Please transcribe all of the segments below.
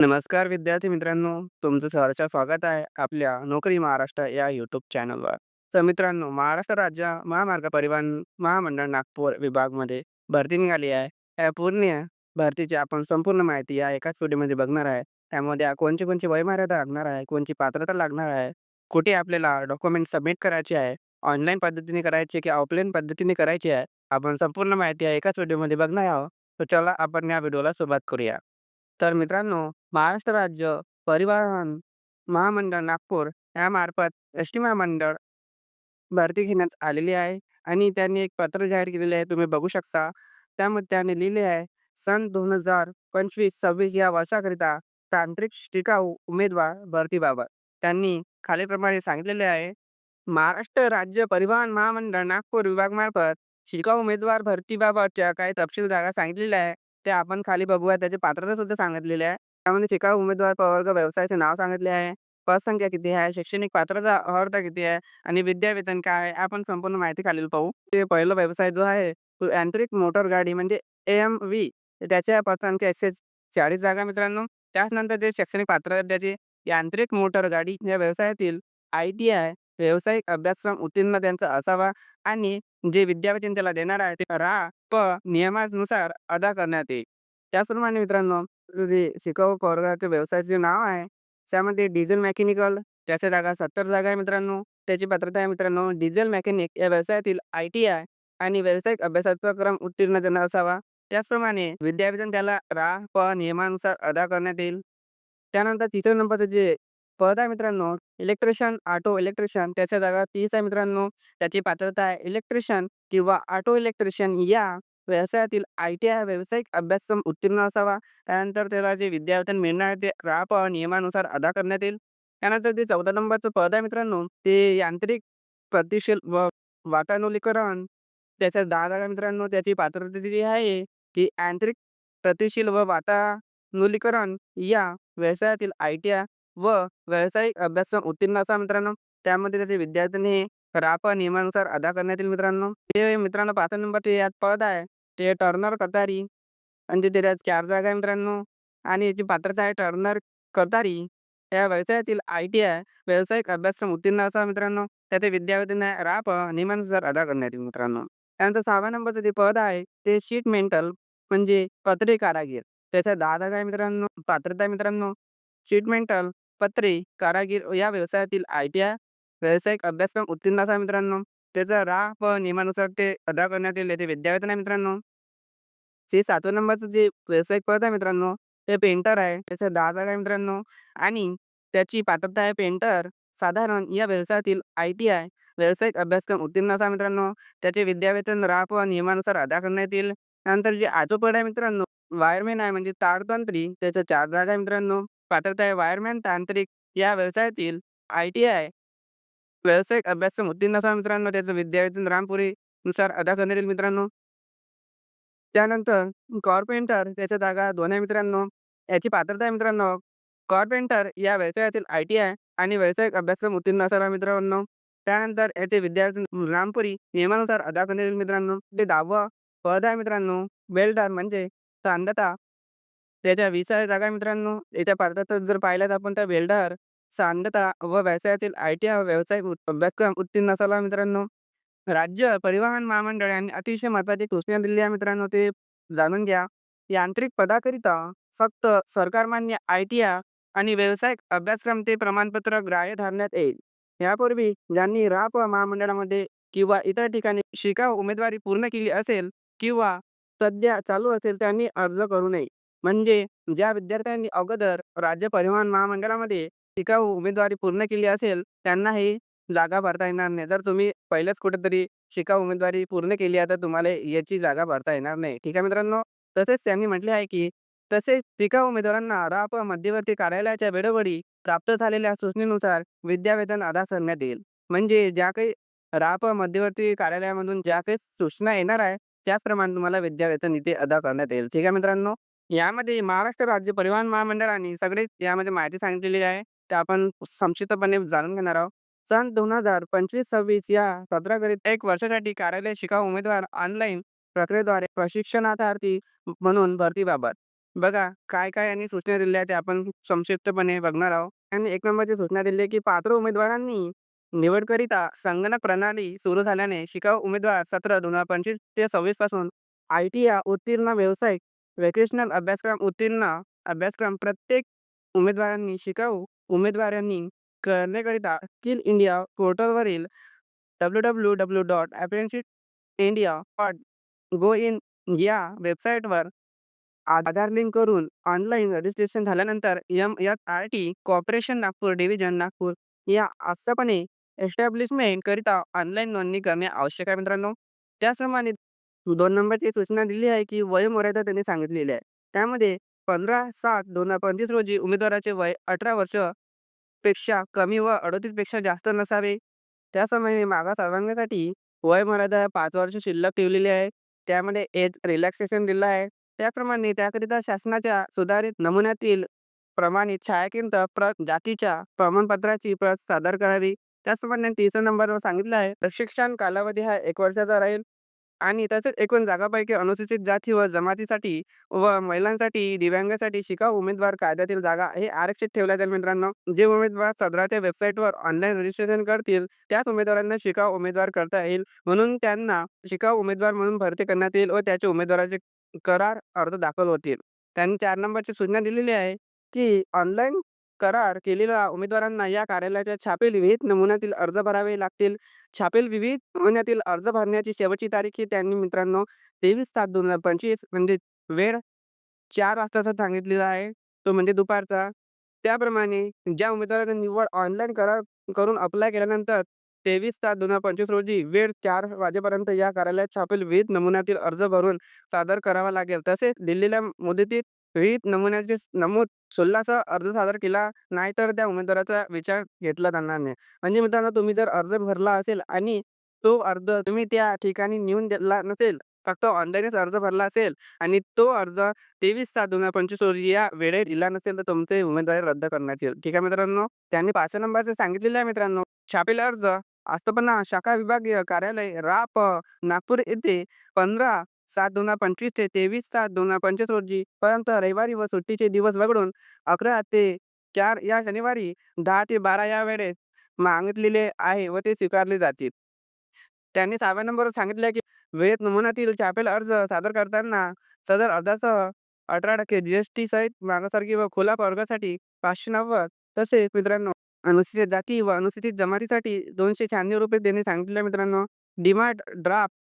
नमस्कार विद्यार्थी मित्रांनो, तुमचं सहर्ष स्वागत आहे आपल्या नोकरी महाराष्ट्र या यूट्यूब चॅनलवर. तर मित्रांनो, महाराष्ट्र राज्य महामार्ग परिवहन महामंडळ नागपूर विभागमध्ये भरती निघाली आहे. या पूर्ण भरतीची आपण संपूर्ण माहिती या एकाच व्हिडिओमध्ये बघणार आहे. त्यामध्ये कोणची कोणची वयोमर्यादा लागणार आहे, कोणची पात्रता लागणार आहे, कुठे आपल्याला डॉक्युमेंट सबमिट करायचे आहे, ऑनलाईन पद्धतीने करायची की ऑफलाईन पद्धतीने करायची आहे, आपण संपूर्ण माहिती या एकाच व्हिडिओमध्ये बघणार आहोत. तर चला आपण या व्हिडिओला सुरुवात करूया. तर मित्रांनो, महाराष्ट्र राज्य परिवहन महामंडळ नागपूर यामार्फत एस टी महामंडळ भरती घेण्यात आलेली आहे आणि त्यांनी एक पत्र जाहीर केलेले आहे तुम्ही बघू शकता. त्यामध्ये त्याने लिहिले आहे, सन 2025-26 या वर्षाकरिता तांत्रिक टिकाऊ उमेदवार भरतीबाबत त्यांनी खालीलप्रमाणे सांगितलेले आहे. महाराष्ट्र राज्य परिवहन महामंडळ नागपूर विभागामार्फत शिकाऊ उमेदवार भरतीबाबतच्या काही तपशील जागा सांगितलेल्या आहे. ते आपण खाली बघूया. त्याची पात्रता सुद्धा सांगितलेली आहे. त्यामध्ये शिकाऊ उमेदवार प्रवर्ग व्यवसायाचे नाव सांगितले आहे. पदसंख्या किती आहे, शैक्षणिक पात्रता अर्हता किती आहे आणि विद्यावेतन काय आहे, आपण संपूर्ण माहिती खालील पाहू. ते पहिला व्यवसाय जो आहे यांत्रिक मोटर गाडी म्हणजे एम व्ही त्याच्या पदसंख्या एकशे चाळीस जागा मित्रांनो. त्याचनंतर जे शैक्षणिक पात्रता त्याची यांत्रिक मोटर गाडी या व्यवसायातील आय-टी-आय व्यावसायिक अभ्यासक्रम उत्तीर्ण त्यांचा असावा आणि जे विद्यावेतन त्याला देणार आहे ते रा.प नियमानुसार अदा करण्यात येईल. त्याचप्रमाणे मित्रांनो, जे शिकाऊ प्रवर्गाचे व्यवसायाचे नाव आहे त्यामध्ये डिझेल मेकॅनिकल त्याच्या जागा 70 जागा आहे मित्रांनो. त्याची पात्रता आहे मित्रांनो डिझेल मेकॅनिक या व्यवसायातील आय-टी-आय आणि व्यावसायिक अभ्यासाचा क्रम उत्तीर्ण त्यांना असावा. त्याचप्रमाणे विद्यावेतन त्याला रा प नियमानुसार अदा करण्यात येईल. त्यानंतर तिसऱ्या नंबरचं जे पद आहे मित्रांनो इलेक्ट्रिशियन, ऑटो इलेक्ट्रिशियन त्याच्या जागा तीच आहे मित्रांनो. त्याची पात्रता आहे इलेक्ट्रिशियन किंवा ऑटो इलेक्ट्रिशियन या व्यवसायातील आय-टी-आय व्यावसायिक अभ्यासक्रम उत्तीर्ण असावा. त्यानंतर त्याला जे विद्यावेतन मिळणार ते रा.प नियमानुसार अदा करण्यात येईल. त्यानंतर जे 14 नंबरचं पद आहे मित्रांनो ते यांत्रिक गतिशील व वातानुलीकरण त्याच्या दहा जागा मित्रांनो. त्याची पात्रता जी आहे ती यांत्रिक गतिशील व वातानुलीकरण या व्यवसायातील आय-टी-आय व व्यावसायिक अभ्यासक्रम उत्तीर्ण असा मित्रांनो. त्यामध्ये त्याचे विद्यार्थ्यांनी हे रा.प नियमानुसार अदा करण्यात येईल मित्रांनो. ते मित्रांनो पाच नंबर ते यात पद आहे ते टर्नर कतारी आणि त्याच्यात 4 जागा आहे मित्रांनो आणि याची पात्रता आहे टर्नर कतारी या व्यवसायातील आय-टी-आय व्यावसायिक अभ्यासक्रम उत्तीर्ण असा मित्रांनो. त्याचे विद्यार्थ्यांना आहे रा.प नियमानुसार अदा करण्यात येईल मित्रांनो. त्यानंतर सहाव्या नंबरचं जे पद आहे ते शीट मेंटल म्हणजे पत्रे कारागीर. त्याच्या दहा जागा आहे मित्रांनो. पात्रता आहे मित्रांनो ट्रीटमेंटल पत्रे कारागीर या व्यवसायातील आय-टी-आय व्यावसायिक अभ्यासक्रम उत्तीर्ण असावा मित्रांनो. त्याचा रा.प नियमानुसार ते अदा करण्यात येईल. ते विद्यावेतन आहे मित्रांनो. जे सातव्या नंबरचं जे व्यावसायिक पद आहे मित्रांनो ते पेंटर आहे. त्याचं दहा जागा आहे मित्रांनो आणि त्याची पात्रता आहे पेंटर साधारण या व्यवसायातील आय-टी-आय व्यावसायिक अभ्यासक्रम उत्तीर्ण असा मित्रांनो. त्याचे विद्यावेतन रा.प नियमानुसार अदा करण्यात येईल. त्यानंतर जे 8वं म्हणजे आहे मित्रांनो वायरमेन आहे म्हणजे तारतंत्री त्याच्या चार जागा आहे मित्रांनो. पात्रता आहे वायरमॅन तांत्रिक या व्यवसायातील आय-टी-आय व्यावसायिक अभ्यासक्रम उत्तीर्ण असा मित्रांनो. त्याचं विद्यावेतन रामपुरीनुसार अदा करण्यात येईल मित्रांनो. त्यानंतर कॉर्पेंटर त्याच्या जागा 2 आहे मित्रांनो. याची पात्रता आहे मित्रांनो कॉर्पेंटर या व्यवसायातील आय-टी-आय आणि व्यावसायिक अभ्यासक्रम उत्तीर्ण असावा मित्रांनो. त्यानंतर याचे विद्यावेतन रामपुरी नियमानुसार अदा करण्यात येईल मित्रांनो. ते 10वं पद आहे मित्रांनो वेल्डर म्हणजे सांधता त्याच्या 20 जागा मित्रांनो. याच्या भारतातच जर पाहिलं तर आपण तर वेल्डर, सांधता व व्यवसायातील आय-टी-आय व्यावसायिक अभ्यासक्रम उत्तीर्ण असावा मित्रांनो. राज्य परिवहन महामंडळ यांनी अतिशय महत्त्वाची सूचना दिली आहे मित्रांनो ते जाणून घ्या. यांत्रिक पदाकरिता फक्त सरकारमान्य आय-टी-आय आणि व्यावसायिक अभ्यासक्रम ते प्रमाणपत्र ग्राह्य धरण्यात येईल. यापूर्वी ज्यांनी रा.प महामंडळामध्ये किंवा इतर ठिकाणी शिकाऊ उमेदवारी पूर्ण केली असेल किंवा सध्या चालू असेल त्यांनी अर्ज करू नये. म्हणजे ज्या विद्यार्थ्यांनी अगोदर राज्य परिवहन महामंडळामध्ये टिकाऊ उमेदवारी पूर्ण केली असेल त्यांना ही जागा भरता येणार नाही. जर तुम्ही पहिलेच कुठेतरी शिकाऊ उमेदवारी पूर्ण केली आहे तर तुम्हाला याची जागा भरता येणार नाही. ठीक आहे मित्रांनो. तसेच त्यांनी म्हटले आहे की तसेच टिकाऊ उमेदवारांना रा.प मध्यवर्ती कार्यालयाच्या वेळोवेळी प्राप्त झालेल्या सूचनेनुसार विद्यावेतन अदा करण्यात येईल. म्हणजे ज्या काही रा.प मध्यवर्ती कार्यालयामधून ज्या काही सूचना येणार आहे त्याचप्रमाणे तुम्हाला विद्यावेतन इथे अदा करण्यात येईल. ठीक आहे मित्रांनो. यामध्ये महाराष्ट्र राज्य परिवहन महामंडळाने सगळेच यामध्ये माहिती सांगितलेली आहे. ते आपण संक्षिप्तपणे जाणून घेणार आहोत. सन 2025-26 या सत्राकरिता 1 वर्षासाठी कार्यालय शिकाऊ उमेदवार ऑनलाईन प्रक्रियेद्वारे प्रशिक्षणार्थी म्हणून भरतीबाबत बघा काय-काय यांनी सूचना दिल्या त्या आपण संक्षिप्तपणे बघणार आहोत. त्यांनी 1 नंबरची सूचना दिली की पात्र उमेदवारांनी निवडकरिता संगणक प्रणाली सुरू झाल्याने शिकाऊ उमेदवार सत्र 2025 ते 26 पासून आय-टी-आय उत्तीर्ण व्यावसायिक व्हॅकेशनल अभ्यासक्रम उत्तीर्ण अभ्यासक्रम प्रत्येक उमेदवारांनी शिकाऊ उमेदवारांनी करण्याकरिता skill India पोर्टलवरील W W W dot apprenticeship India gov in या वेबसाईटवर आधार लिंक करून ऑनलाईन रजिस्ट्रेशन झाल्यानंतर M S I T corporation Nagpur division Nagpur या आस्थापने एस्टॅब्लिशमेंटकरिता ऑनलाईन नोंदणी करणे आवश्यक आहे मित्रांनो. त्याचप्रमाणे दोन नंबरची सूचना दिली आहे, की वयमर्यादा त्यांनी सांगितलेली आहे. त्यामध्ये 15/7/2025 रोजी उमेदवाराचे वय अठरा वर्षपेक्षा कमी व 38 पेक्षा जास्त नसावे. त्याचप्रमाणे मागास सर्वांगीसाठी वयोमर्यादा 5 वर्ष शिल्लक ठेवलेली आहे. त्यामध्ये एज रिलॅक्सेशन दिलं आहे. त्याप्रमाणे त्याकरिता शासनाच्या सुधारित नमुन्यातील प्रमाणित छायाकिंत प्र जातीच्या प्रमाणपत्राची प्रत सादर करावी. त्याचप्रमाणे 3 नंबरवर सांगितलं आहे, प्रशिक्षण कालावधी हा एक वर्षाचा राहील आणि तसेच एकूण जागापैकी अनुसूचित जाती व जमातीसाठी व महिलांसाठी, दिव्यांगासाठी शिकाऊ उमेदवार कायद्यातील जागा हे आरक्षित ठेवल्या जाईल मित्रांनो. जे उमेदवार सदराच्या वेबसाईटवर ऑनलाईन रजिस्ट्रेशन करतील, त्याच उमेदवारांना शिकाऊ उमेदवार करता येईल. म्हणून त्यांना शिकाऊ उमेदवार म्हणून भरती करण्यात येईल व त्याचे उमेदवाराचे करार अर्ज दाखल होतील. त्यांनी चार नंबरची सूचना दिलेली आहे, की ऑनलाईन करार केलेल्या उमेदवारांना या कार्यालयाच्या छापील विहित नमुन्यातील अर्ज भरावे लागतील. छापील विविध नमुन्यातील अर्ज भरण्याची शेवटची तारीख ही त्यांनी मित्रांनो 23/7/2025 म्हणजे वेळ चार वाजताचा सांगितलेला आहे. तो म्हणजे दुपारचा. त्याप्रमाणे ज्या उमेदवारांनी निव्वळ ऑनलाईन करार करून अप्लाय केल्यानंतर 23/7/2025 रोजी वेळ चार वाजेपर्यंत या कार्यालयात छापील विविध नमुन्यातील अर्ज भरून सादर करावा लागेल. तसेच दिलेल्या मुदतीत विहित नमुन्याचे नमूद शुल्कासह अर्ज सादर केला नाही तर त्या उमेदवाराचा विचार घेतला जाणार नाही. म्हणजे मित्रांनो तुम्ही जर अर्ज भरला असेल आणि तो अर्ज तुम्ही त्या ठिकाणी नेऊन दिला नसेल, फक्त ऑनलाईनच अर्ज भरला असेल आणि तो अर्ज 23/7/2025 रोजी या वेळेत दिला नसेल, तर तुमचे उमेदवारी रद्द करण्यात येईल. ठीक आहे मित्रांनो. त्यांनी पाच नंबरचे सांगितलेले आहे मित्रांनो, छापील अर्ज आस्थापना शाखा विभागीय कार्यालय राप नागपूर येथे पंधरा 15/7/2025 ते 23/7/2025 रोजी पर्यंत रविवारी व सुट्टीचे दिवस वगळून 11 ते चार या शनिवारी दहा ते 12 या वेळेत मागितलेले आहे व ते स्वीकारले जातील. त्यांनी सहाव्या नंबरवर सांगितले की वेळेत नमुन्यातील छापेल अर्ज सादर करताना सदर अर्जासह 18% जी-एस-टी सहित मागासारखी व खुला वर्गासाठी पाचशे नव्वद तसेच मित्रांनो अनुसूचित जाती व अनुसूचित जमातीसाठी ₹296 देणे सांगितले मित्रांनो. Demand draft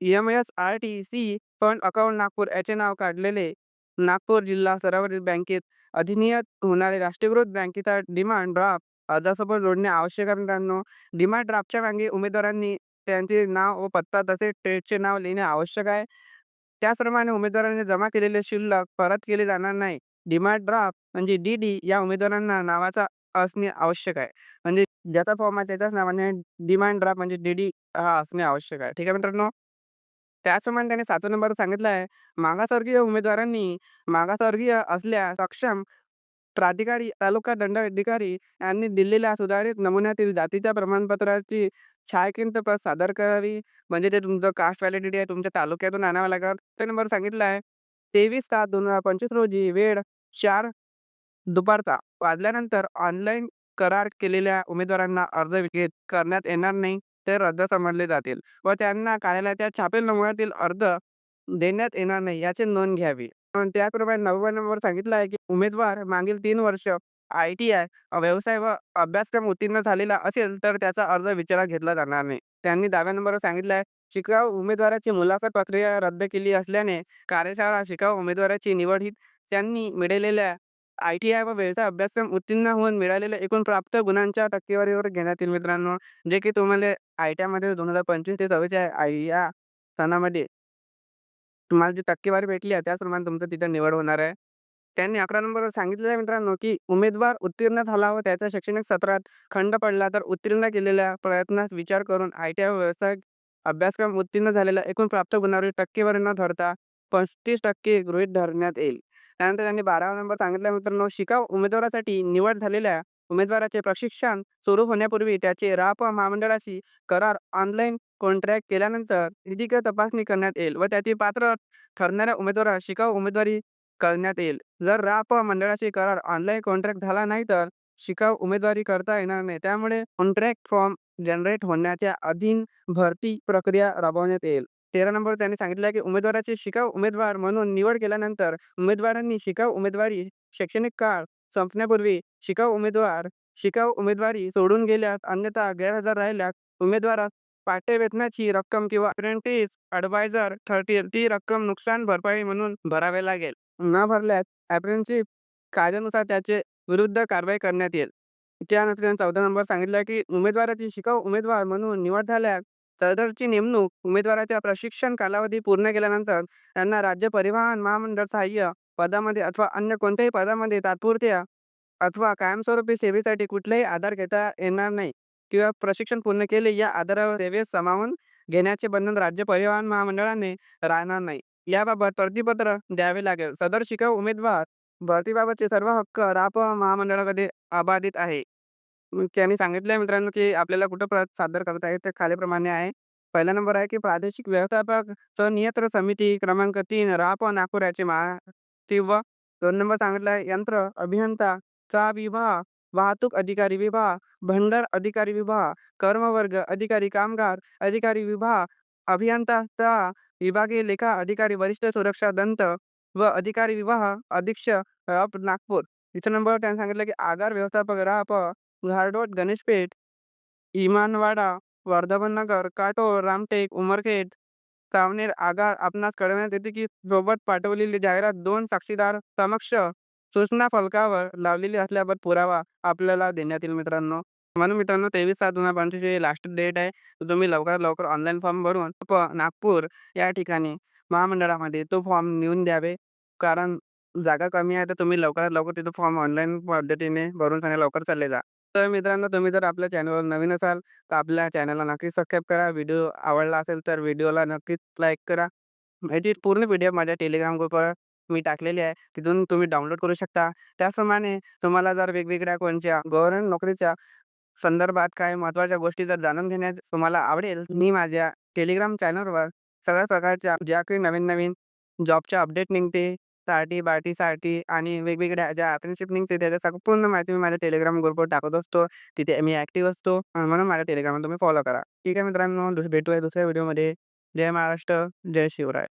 M S R T C fund account Nagpur याचे नाव काढलेले नागपूर जिल्हा स्तरावरील बँकेत अधिनियत होणारे राष्ट्रीयकृत बँकेचा डिमांड ड्राफ्ट अर्जासोबत जोडणे आवश्यक आहे मित्रांनो. डिमांड ड्राफ्टच्या मागे उमेदवारांनी त्यांचे नाव व पत्ता तसेच ट्रेडचे नाव लिहिणे आवश्यक आहे. त्याचप्रमाणे उमेदवारांनी जमा केलेले शिल्लक परत केले जाणार नाही. डिमांड ड्राफ्ट म्हणजे डी डी या उमेदवारांना नावाचा असणे आवश्यक आहे. म्हणजे ज्याचा फॉर्म आहे त्याच्याच नावाने डिमांड ड्राफ्ट म्हणजे डी डी हा असणे आवश्यक आहे. ठीक आहे मित्रांनो. त्याचप्रमाणे त्याने 7 नंबर सांगितलं आहे, मागासवर्गीय उमेदवारांनी मागासवर्गीय असल्यास सक्षम प्राधिकारी, तालुका दंडाधिकारी यांनी दिलेल्या सुधारित नमुन्यातील जातीच्या प्रमाणपत्राची छायाकिंत प्रत सादर करावी. म्हणजे ते तुमचं कास्ट व्हॅलिडिटी आहे तुमच्या तालुक्यातून आणावं लागेल. ते नंबर सांगितलं आहे, 23/7/2025 रोजी वेळ चार दुपारचा वाजल्यानंतर ऑनलाईन करार केलेल्या उमेदवारांना अर्ज विक्रीत करण्यात येणार नाही. ते रद्द समजले जातील व त्यांना कार्यालयाच्या छापील नमुन्यातील अर्ज देण्यात येणार नाही याची नोंद घ्यावी. त्याचप्रमाणे 9व्या नंबर सांगितलं आहे, की उमेदवार मागील तीन वर्ष आय-टी-आय व्यवसाय व अभ्यासक्रम उत्तीर्ण झालेला असेल तर त्याचा अर्ज विचारात घेतला जाणार नाही. त्यांनी 10व्या नंबरवर सांगितलं आहे, शिकाऊ उमेदवाराची मुलाखत प्रक्रिया रद्द केली असल्याने कार्यशाळा शिकाऊ उमेदवाराची निवड ही त्यांनी मिळवलेल्या आय-टी-आय व वेळचा अभ्यासक्रम उत्तीर्ण होऊन मिळालेल्या एकूण प्राप्त गुणांच्या टक्केवारीवर घेण्यात येईल मित्रांनो. जे की तुम्हाला आय-टी-आयमध्ये 2025 ते 26 या सणामध्ये तुम्हाला जी टक्केवारी भेटली आहे त्याचप्रमाणे तुमचं तिथं निवड होणार आहे. त्यांनी 11 नंबरवर सांगितलेलं आहे मित्रांनो, की उमेदवार उत्तीर्ण झाला व त्याच्या शैक्षणिक सत्रात खंड पडला तर उत्तीर्ण केलेल्या प्रयत्नास विचार करून आय-टी-आय व्यवसाय अभ्यासक्रम उत्तीर्ण झालेला एकूण प्राप्त गुणांवरील टक्केवारी न धरता 35% गृहीत धरण्यात येईल. त्यानंतर त्यांनी 12वा नंबर सांगितला मित्रांनो, शिकाऊ उमेदवारासाठी निवड झालेल्या उमेदवाराचे प्रशिक्षण सुरू होण्यापूर्वी त्याचे राप महामंडळाशी करार ऑनलाईन कॉन्ट्रॅक्ट केल्यानंतर वैद्यकीय तपासणी करण्यात येईल व त्याची पात्र ठरणाऱ्या उमेदवारास शिकाऊ उमेदवारी करण्यात येईल. जर राप मंडळाशी करार ऑनलाईन कॉन्ट्रॅक्ट झाला नाही तर शिकाऊ उमेदवारी करता येणार नाही. त्यामुळे कॉन्ट्रॅक्ट फॉर्म जनरेट होण्याच्या अधीन भरती प्रक्रिया राबवण्यात येईल. 13 नंबर त्यांनी सांगितलं की उमेदवाराची शिकाऊ उमेदवार म्हणून निवड केल्यानंतर उमेदवारांनी शिकाऊ उमेदवारी शैक्षणिक काळ संपण्यापूर्वी शिकाऊ उमेदवार शिकाऊ उमेदवारी सोडून गेल्यास अन्यथा गैरहजर राहिल्यास उमेदवारास पाठ्यवेतनाची रक्कम किंवा अप्रेंटिस अडवायझर ठरतील ती रक्कम नुकसान भरपाई म्हणून भरावी लागेल. न भरल्यास अप्रेंटिस कायद्यानुसार त्याचे विरुद्ध कारवाई करण्यात येईल. त्यानंतर त्यांनी 14 नंबर सांगितलं की उमेदवाराची शिकाऊ उमेदवार म्हणून निवड झाल्यास सदरची नेमणूक उमेदवाराच्या प्रशिक्षण कालावधी पूर्ण केल्यानंतर त्यांना राज्य परिवहन महामंडळ सहाय्य पदामध्ये अथवा अन्य कोणत्याही पदामध्ये तात्पुरत्या अथवा कायमस्वरूपी सेवेसाठी कुठलाही आधार घेता येणार नाही किंवा प्रशिक्षण पूर्ण केले या आधारावर सेवेत सामावून घेण्याचे बंधन राज्य परिवहन महामंडळाने राहणार नाही. याबाबत प्रतिपत्र द्यावे लागेल. सदर शिकाऊ उमेदवार भरतीबाबतचे सर्व हक्क राप महामंडळाकडे अबाधित आहे. त्यांनी सांगितलं मित्रांनो की आपल्याला कुठं प्र सादर करता येईल ते खालीलप्रमाणे आहे. पहिला नंबर आहे की प्रादेशिक व्यवस्थापक संनियंत्रण समिती क्रमांक तीन राप नागपूर याची माहिती व दोन नंबर सांगितलं आहे यंत्र अभियंता चा विभाग वाहतूक अधिकारी विभाग भंडार अधिकारी विभाग कर्मवर्ग अधिकारी कामगार अधिकारी विभाग अभियंताचा विभागीय लेखा अधिकारी वरिष्ठ सुरक्षा दंत व अधिकारी विभाग अधीक्षक नागपूर तिसरा नंबर त्यांनी सांगितलं की आधार व्यवस्थापक राप घारडोट गणेशपेठ इमानवाडा वर्धमान नगर काटोर रामटेक उमरखेड सावनेर आगार आपणास कळवण्यात येते की सोबत पाठवलेली जाहिरात दोन साक्षीदार समक्ष सूचना फलकावर लावलेली असल्याबद्दल पुरावा आपल्याला देण्यात येईल मित्रांनो. म्हणून मित्रांनो तेवीस सात दोन हजार पंचवीसची लास्ट डेट आहे. तुम्ही लवकरात लवकर ऑनलाईन फॉर्म भरून नागपूर या ठिकाणी महामंडळामध्ये तो फॉर्म नेऊन द्यावे. कारण जागा कमी आहे तर तुम्ही लवकरात लवकर तिथं फॉर्म ऑनलाईन पद्धतीने भरून सांगा लवकर चालले जा. तर मित्रांनो तुम्ही जर आपल्या चॅनलवर नवीन असाल तर आपल्या चॅनलला नक्कीच सबस्क्राईब करा. व्हिडिओ आवडला असेल तर व्हिडिओला नक्कीच लाईक करा. याची पूर्ण पी डी एफ माझ्या टेलिग्राम ग्रुपवर मी टाकलेली आहे. तिथून तुम्ही डाउनलोड करू शकता. त्याचप्रमाणे तुम्हाला जर वेगवेगळ्या कोणत्या गव्हर्नमेंट नोकरीच्या संदर्भात काही महत्त्वाच्या गोष्टी जर जाणून घेण्यात तुम्हाला आवडेल मी माझ्या टेलिग्राम चॅनलवर सगळ्या प्रकारच्या ज्या काही नवीन नवीन जॉबच्या अपडेट निघते साठी बार्टीसाठी आणि वेगवेगळ्या ज्या अप्रेंटिसशिप निघते त्याच्या संपूर्ण माहिती मी माझ्या टेलिग्राम ग्रुपवर टाकत असतो. तिथे मी ॲक्टिव्ह असतो. म्हणून माझ्या टेलिग्राम तुम्ही फॉलो करा. ठीक आहे मित्रांनो भेटूया दुसऱ्या व्हिडिओमध्ये जय महाराष्ट्र जय शिवराय.